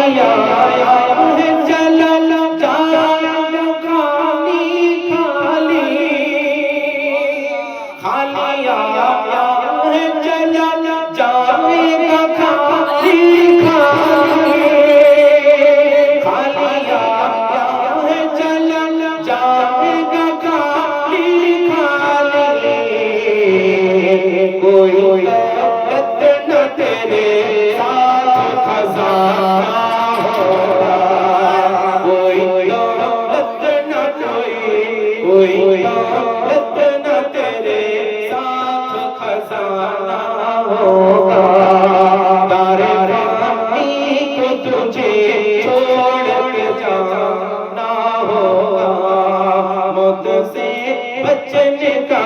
Hallelujah.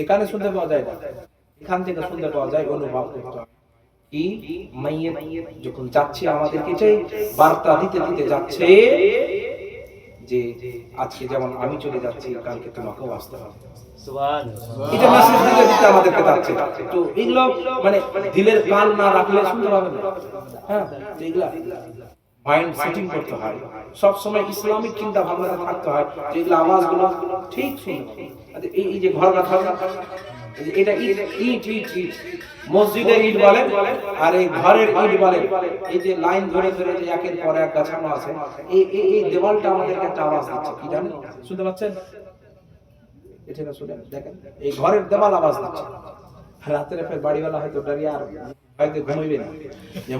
এখানে শুনতে পাওয়া যায় না। এখান থেকে শুনতে পাওয়া যায় অনুভব করতে। কি? যখন যাচ্ছে আমাদেরকে যে বার্তা দিতে দিতে যাচ্ছে যে আজকে যেমন আমি চলে যাচ্ছি কালকে তোমাকেও আসতে হবে। এটা মেসেজ দিতে দিতে আমাদেরকে যাচ্ছে। তো এগুলো মানে দিলের কান না রাখলে শুনতে পাবে না। হ্যাঁ এগুলা। মাইন্ড সেটিং করতে হয়। সব সময় ইসলামিক চিন্তা ভাবনা থাকতে হয় যে এগুলো আওয়াজগুলো ঠিক হবে। আচ্ছা, এই এই যে ঘর রাখা এটা ইট ইট ইট ইট মসজিদের ইট বলে আর এই ঘরের ইট বলে। এই যে লাইন ধরে ধরে যে একের পর এক গাছানো আছে এই এই এই দেওয়ালটা আমাদেরকে একটা আওয়াজ দিচ্ছে। কি জানেন? শুনতে পাচ্ছেন? এটা না শুনেন দেখেন এই ঘরের দেওয়াল আওয়াজ দিচ্ছে। রাতের ফের বাড়িওয়ালা হয়তো ডারিয়ে আর ঘুমাইবে না। যে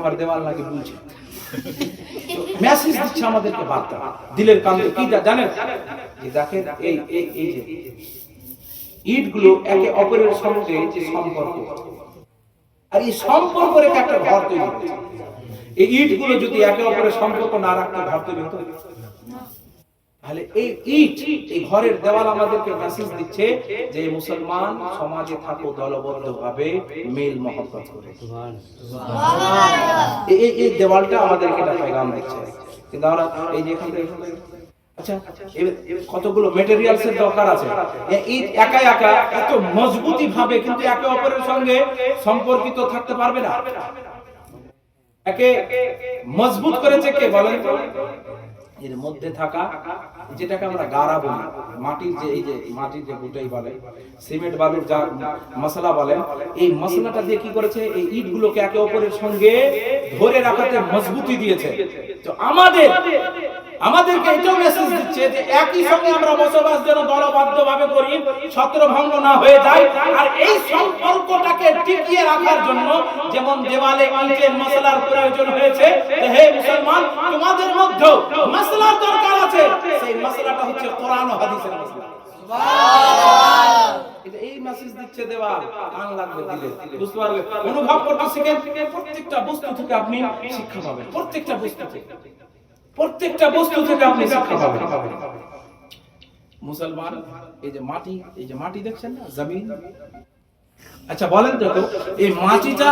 আমার দেওয়াল নাকি মেসেজ দিচ্ছে আমাদেরকে বার্তা। দিলের কি জানেন? যে দেখেন, এই এই এই যে ইটগুলো একে অপরের সঙ্গে যে সম্পর্ক, আর এই সম্পর্ক রেখে একটা ঘর তৈরি এই ইটগুলো যদি একে অপরের সম্পর্ক না রাখতে, ঘর তৈরি হতো। তাহলে এই ইট, এই ঘরের দেওয়াল আমাদেরকে মেসেজ দিচ্ছে যে মুসলমান সমাজে থাকো দলবদ্ধ ভাবে মিল মহব্বত করে। এই- এই এই দেওয়ালটা আমাদেরকে একটা পেগাম দিচ্ছে। কিন্তু আমরা এই যে এখান থেকে আচ্ছা কতগুলো মেটেরিয়ালস এর দরকার আছে? এ, ইট একা একা এত মজবুতি ভাবে কিন্তু একে অপরের সঙ্গে সম্পর্কিত থাকতে পারবে না। একে মজবুত করেছে কে বলেন এর মধ্যে থাকা যেটাকে আমরা গাড়া বলি, মাটির যে এই যে মাটির যে গুটাই বলে, সিমেন্ট বালুর যা মশলা বলেন এই মশলাটা দিয়ে কি করেছে? এই ইট গুলোকে একে অপরের সঙ্গে ধরে রাখাতে মজবুতি দিয়েছে। তো আমাদের আমাদেরকে এটাও মেসেজ দিচ্ছে যে একই সঙ্গে আমরা বসবাস যেন দলবদ্ধ ভাবে করি ছত্রভঙ্গ না হয়ে যায়। আর এই সম্পর্কটাকে টিকিয়ে রাখার জন্য যেমন দেওয়ালে ইটের মশলার প্রয়োজন হয়েছে হে মুসলমান তোমাদের মধ্যে মশলার দরকার আছে। সেই মশলাটা হচ্ছে কোরআন ও হাদিসের মশলা। এই মেসেজ দিচ্ছে দেওয়া কান লাগবে দিলে। বুঝতে পারবে অনুভব করতে শিখেন প্রত্যেকটা বস্তু থেকে আপনি শিক্ষা পাবেন প্রত্যেকটা বস্তু থেকে। প্রত্যেকটা বস্তু থেকে আপনি শিক্ষা পাবেন। মুসলমান এই যে মাটি এই যে মাটি দেখছেন না? জমিন। আচ্ছা বলেন তো এই মাটিটা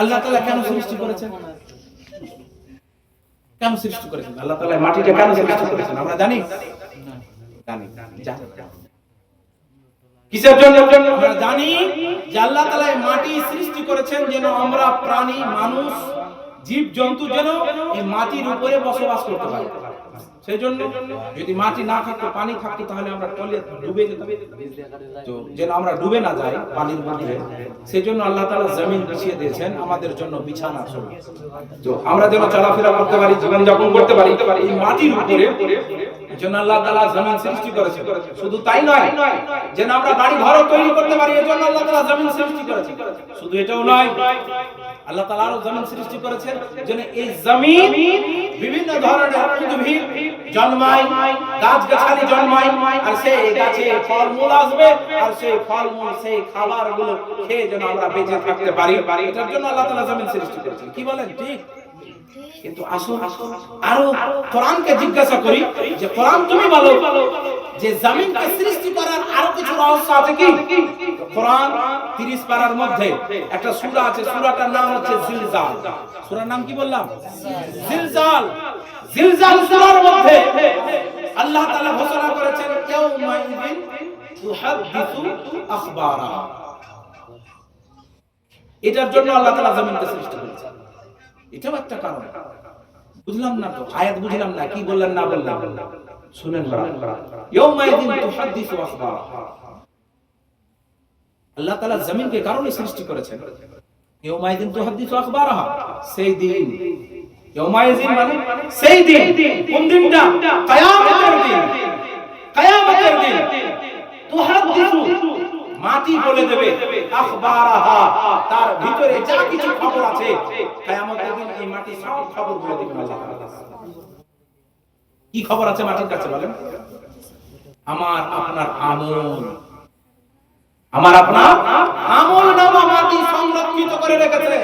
আল্লাহ তাআলা কেন সৃষ্টি করেছেন? কেন সৃষ্টি করেছেন? আল্লাহ তাআলা মাটিটা কেন সৃষ্টি করেছেন? আমরা জানি। জানি। জানি। কিসের জন্য? আমরা জানি যে আল্লাহ তাআলা এই মাটি সৃষ্টি করেছেন যেন আমরা প্রাণী মানুষ জীব জন্তু যেন এই মাটির উপরে বসবাস করতে পারি। সেই জন্য যদি মাটি না থাকতো, পানি থাকতো, তাহলে আমরা তলে ডুবে যেতাম। তো যেন আমরা ডুবে না যাই পানির মধ্যে সেই জন্য আল্লাহ তাআলা জমিন বিছিয়ে দিয়েছেন আমাদের জন্য বিছানা তো আমরা যেন চলাফেরা করতে পারি জীবন যাপন করতে পারি, এই মাটির উপরে জন্য আল্লাহ তাআলা জমিন সৃষ্টি করেছেন। শুধু তাই নয়, যেন আমরা বাড়ি ঘর তৈরি করতে পারি, এজন্য আল্লাহ তাআলা জমিন সৃষ্টি করেছেন। শুধু এটাও নয় আল্লাহ তাআলা আরও জমিন সৃষ্টি করেছেন, যেন এই জমিন বিভিন্ন ধরনের উদ্ভিদ জন্মায় গাছ গাছালি জন্মায়, আর সেই গাছে ফলমূল আসবে, আর সেই ফলমূল, সেই খাবারগুলো খেয়ে যেন আমরা বেঁচে থাকতে পারি। এটার জন্য আল্লাহ তাআলা জমিন সৃষ্টি করেছেন। কি বলেন? ঠিক। কিন্তু আসুন, আরও কোরআনকে জিজ্ঞাসা করি যে, কোরআন তুমি বলো যে জমিনকে সৃষ্টি করার আরও কিছু রহস্য আছে কি? কোরআন 30 পারার মধ্যে একটা সূরা আছে, সূরাটার নাম হচ্ছে জিলজাল। সূরার নাম কি বললাম? জিলজাল। জিলজাল সূরার মধ্যে আল্লাহ তাআলা ঘোষণা করেছেন ইয়াউমা ইদিন তুহাদ্দিসু আখবারা। এটার জন্য আল্লাহ তাআলা জমিনকে সৃষ্টি করেছেন। এটাও একটা কারণ। বুঝলাম না তো আয়াত বুঝলাম না কি বললেন না বললাম শুনেন ইয়াউমাইদিন তুহাদ্দিসু আখবারা আল্লাহ তাআলা জমিনকে কারণে সৃষ্টি করেছেন। ইয়াউমাইদিন তুহাদ্দিসু আখবারাহা। সেই দিন। ইয়াউমাইদিন মানে সেই দিন। কোন দিনটা? কিয়ামতের দিন। কিয়ামতের দিন। তুহাদ্দিসু মাটি বলে দেবে আখবারাহা তার ভিতরে যা কিছু খবর আছে কিয়ামতের দিন এই মাটি সব খবর বলে দেবে আল্লাহ তাআলা। কি খবর আছে মাটির কাছে বলেন? আমার আপনার আমল। আমার আপনার আমল নামা মাটি সংরক্ষিত করে রেখেছে।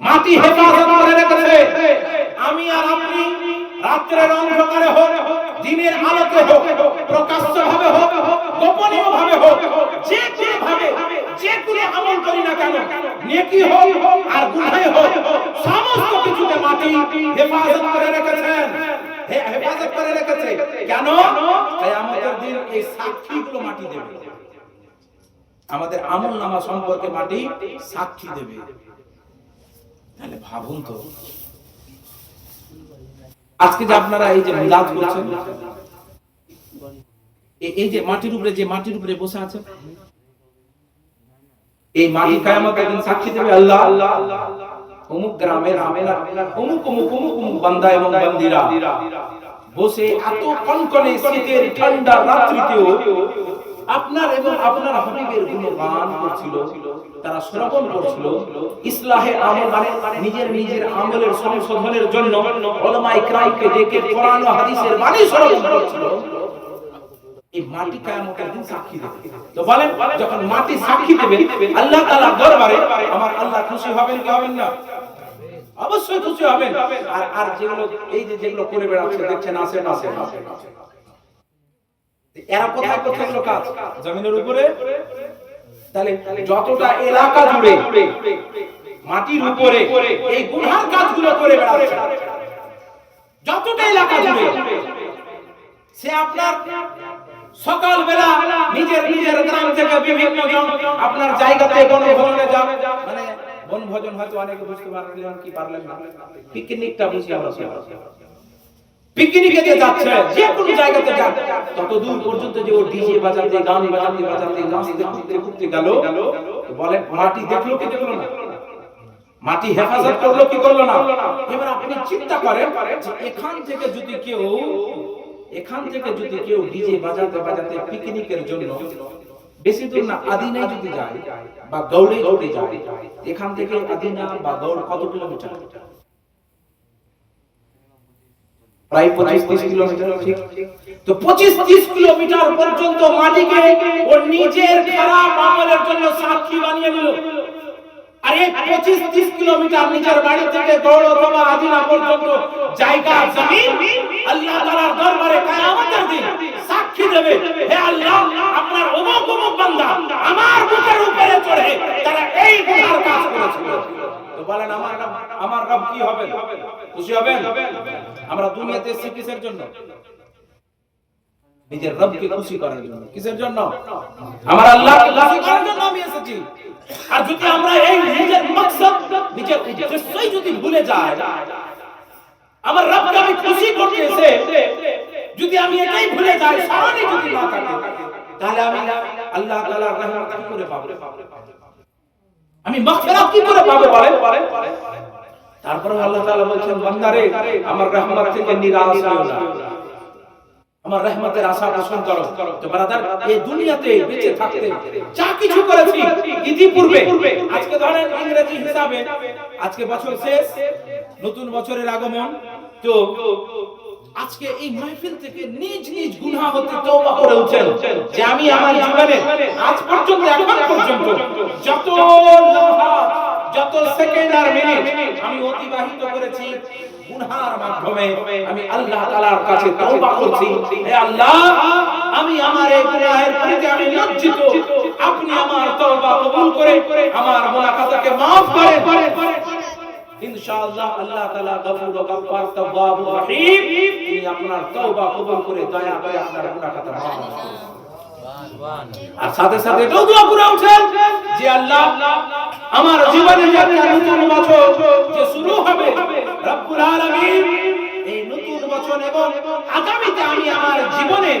মাটি হেফাজত করে রেখেছে। আমি আর আপনি রাত্রের অন্ধকারে হোক দিনের আলোকে হোক, প্রকাশ্য ভাবে হোক, গোপনীয় ভাবে হোক, যে কোনো ভাবে, যে কোনো আমল করি না কেন, নেকি হোক আর গুনাহ হোক, সমস্ত কিছুকে মাটি হেফাজত করে রেখেছেন। হেফাজত করে রেখেছে। কেন? কিয়ামতের দিন এই সাক্ষীগুলো মাটি দেবে। আমাদের আমল নামা সম্পর্কে মাটি সাক্ষী দেবে। তাহলে ভাবুন তো আজকে যে আপনারা এই যে মিলাদ করছেন এই যে মাটির উপরে যে মাটির উপরে বসে আছে এই মাটি কায়ামতের দিন সাক্ষী দেবে আল্লাহ। অমুক গ্রামের আমেরা অমুক অমুক অমুক অমুক বান্দা এবং বান্দিরা বসে এত কনকনে শীতের ঠান্ডা রাত্রিতেও আপনার এবং আপনার হাবিবের গুণগান করছিল। তারা শ্রবণ করছিল। ইসলাহে আমল মানে নিজের নিজের আমলের সংশোধনের জন্য ওলামা ইকরামকে ডেকে কোরআন ও হাদিসের বাণী শ্রবণ করছিল। এই মাটি কিয়ামতের দিন সাক্ষী দেবে। তো বলেন, যখন মাটি সাক্ষী দেবে, আল্লাহ তাআলা দরবারে আমার আল্লাহ খুশি হবেন কি হবেন না? অবশ্যই খুশি হবেন। আর আর যেগুলো, এই যে যেগুলো করে বেড়াচ্ছে, দেখছেন না এরা কোথায় কোথায় কাজ? জমিনের উপরে? তাহলে যতটা এলাকা জুড়ে মাটির উপরে এই গুনহার কাজগুলো করে বেড়াচ্ছে। যতটা এলাকা জুড়ে সে আপনার সকাল বেলা নিজের নিজের গ্রাম থেকে বিভিন্ন জন আপনার জায়গাতে বনভোজনে যান। মানে বনভোজন হয়তো অনেকে বুঝতে পারলেন কি পারলেন না। পিকনিকটা বুঝি আমরা। যাচ্ছে যে কোনো জায়গাতে তত দূর পর্যন্ত যে ও ডিজে বাজাতে, গান বাজাতে বাজাতে গেল, তো বলেন মাটি দেখল কি দেখল না? মাটি হেফাজত করল কি করল না? এবার আপনি চিন্তা করেন এখান থেকে যদি কেউ, এখান থেকে যদি কেউ ডিজে বাজাতে বাজাতে পিকনিকের জন্য বেশি দূর না, আদিনায় যদি যায় বা গৌড়ে যদি যায়, এখান থেকে আদিনা বা গৌড় কত কিলোমিটার? প্রায় পঁচিশ ত্রিশ কিলোমিটার ঠিক? তো পঁচিশ ত্রিশ কিলোমিটার পর্যন্ত মাটিকে ওর নিজের খারাপ আমলের জন্য সাক্ষী বানিয়ে নিল। আর এই পঁচিশ ত্রিশ কিলোমিটার নিজের বাড়ি থেকে গৌড় অথবা আদিনা পর্যন্ত জায়গা, জমিন আল্লাহ তাআলার দরবারে কিয়ামতের দিন সাক্ষী দেবে। হে আল্লাহ, আপনার অমুক অমুক বান্দা আমার বুকের উপরে চড়ে তারা এই গুনার কাজ করেছিল। তো বলেন, আমার আমার রব কি হবে? খুশি হবেন? আমরা দুনিয়াতে এসেছি কিসের জন্য? নিজের রবকে খুশি করার জন্য। কিসের জন্য? আমার আল্লাহকে খুশি করার জন্য আমি এসেছি। আর যদি আমরা এই নিজের মাকসাদ, নিজের উদ্দেশ্যই যদি ভুলে যাই, আমার রবকে আমি খুশি করতে এসে যদি আমি এটাই ভুলে যাই সারানি যদি না থাকে, তাহলে আমি আল্লাহ তাআলার রহমত কি করে পাবো? আমি মাগফিরাত কি করে পাবো বলে তারপরে আল্লাহ তাআলা বলছেন, বান্দারে, আমার রহমত থেকে নিরাশ হইও না। আমার রহমতের আশা পোষণ করো। তো ব্রাদার, এই দুনিয়াতে বেঁচে থাকতে যা কিছু করেছি ইতিপূর্বে, আজকে ধরেন ইংরেজি হিসাবে, আজকে বছর শেষ, নতুন বছরের আগমন, তো আজকে এই মাহফিল থেকে নিজ নিজ গুনাহ হতে তওবা করে উঠেন, যে আমি আমার জীবনে আজ পর্যন্ত, এখন পর্যন্ত যত যত সেকেন্ড আর মিনিট আমি অতিবাহিত করেছি গুনহার মাধ্যমে। আমি আল্লাহ তাআলার কাছে তওবা করছি। হে আল্লাহ আমি আমার এই গুনাহের প্রতি আমি লজ্জিত। আপনি আমার তওবা কবুল করে আমার মুনাফাতাকে maaf করেন। ইনশাআল্লাহ আল্লাহ তাআলা গফুর ও গফফার তাওয়াবুর রহিম। তিনি আপনার তওবা কবুল করে দয়া করে আপনার গুনাহখাতা maaf করবেন আর সাথে সাথে এটাও দোয়া করে উঠেন। যে আল্লাহ। আমার জীবনে একটা নতুন বছর যে শুরু হবে রব্বুল আলামিন এই নতুন বছর এবং আগামীতে আমি আমার জীবনে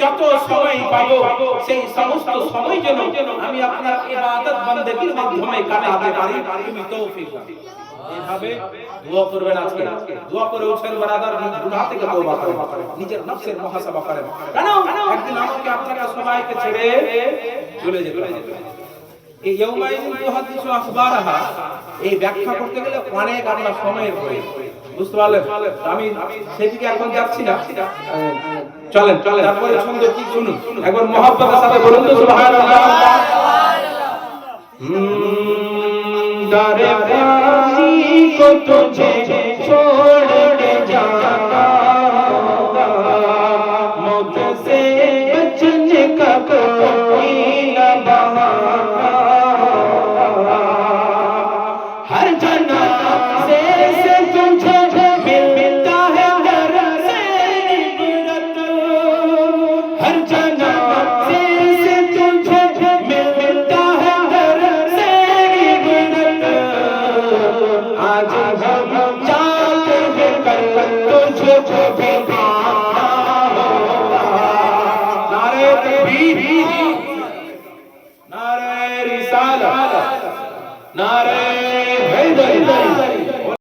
যত সময় পাবো সেই সমস্ত সময় যেন আমি আপনার ইবাদত বান্দেগীর মাধ্যমে কাটাতে পারি। তুমি তৌফিক দাও। দোয়া করবেন আজকে। দোয়া করে উঠেন বারাদার গুনাহ থেকে তওবা করেন। নিজের নফসের মুহাসাবা করেন। কেন? একদিন আমাকে আপনাকে সবাইকে ছেড়ে চলে যেতে হবে। এই ইয়াউমাইদিন তুহাদিসু আখবারাহা এই ব্যাখ্যা করতে গেলে অনেক আপনার সময়ের প্রয়োজন বুঝতে পারলেন আমি সেদিকে এখন যাচ্ছি না চলেন চলেন তারপরে ছন্দ কি শুনুন একবার মহব্বতের সাথে বলুন তো সুবহানাল্লাহ दर पानी को तुझे छोड़ के जाना